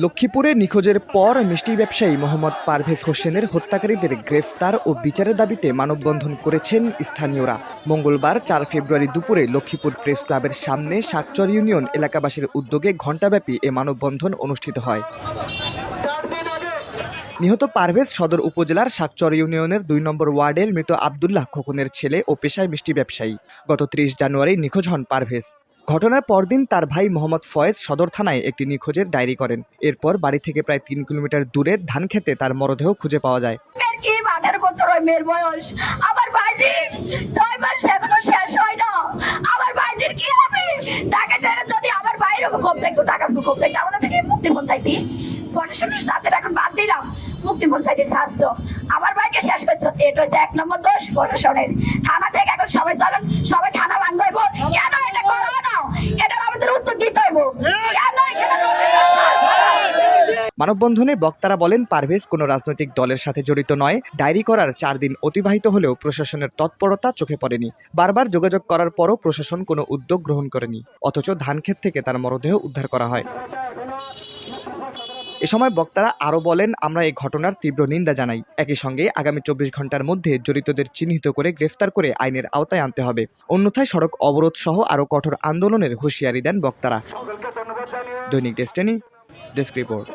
লক্ষ্মীপুরে নিখোঁজের পর মিষ্টি ব্যবসায়ী মোহাম্মদ পারভেজ হোসেনের হত্যাকারীদের গ্রেফতার ও বিচারের দাবিতে মানববন্ধন করেছেন স্থানীয়রা। মঙ্গলবার চার ফেব্রুয়ারি দুপুরে লক্ষ্মীপুর প্রেস ক্লাবের সামনে সাকচর ইউনিয়ন এলাকাবাসীর উদ্যোগে ঘণ্টাব্যাপী এ মানববন্ধন অনুষ্ঠিত হয়। নিহত পারভেজ সদর উপজেলার সাকচর ইউনিয়নের দুই নম্বর ওয়ার্ডের মৃত আবদুল্লাহ খোকনের ছেলে ও পেশায় মিষ্টি ব্যবসায়ী। গত ত্রিশ জানুয়ারি নিখোঁজ হন পারভেজ। ঘটনার পরদিন তার ভাই মোহাম্মদ ফয়েজ সদর থানায় একটি নিখোঁজের ডায়েরি করেন। এরপর বাড়ি থেকে প্রায় তিন কিলোমিটার দূরে ধান খেতে তার মরদেহ খুঁজে পাওয়া যায়। কি বছর শেষ হয় না। ভাইজির কি হবে? যদি থাকতো থেকে সাথে এখন বাদ দিলাম সাতশো ভাইকে শেষ এটা হচ্ছে এক নম্বর থানা থেকে এখন সবাই চলেন সবাই থানা ভাঙ হইব কেন এটা করো না এটার আমাদের উত্তর দিতে হইব কেন এখানে মানববন্ধনে বক্তারা বলেন, পারভেজ কোনো রাজনৈতিক দলের সাথে জড়িত নয়। ডায়েরি করার চার দিন অতিবাহিত হলেও প্রশাসনের তৎপরতা চোখে পড়েনি। বারবার যোগাযোগ করার পরও প্রশাসন কোনো উদ্যোগ গ্রহণ করেনি। অথচ ধানক্ষেত থেকে তার মরদেহ উদ্ধার করা হয়। এ সময় বক্তারা আরও বলেন, আমরা এই ঘটনার তীব্র নিন্দা জানাই। একই সঙ্গে আগামী চব্বিশ ঘণ্টার মধ্যে জড়িতদের চিহ্নিত করে গ্রেফতার করে আইনের আওতায় আনতে হবে। অন্যথায় সড়ক অবরোধ সহ আরও কঠোর আন্দোলনের হুঁশিয়ারি দেন বক্তারা। দৈনিক ডেস্টিনি ডেস্ক রিপোর্ট।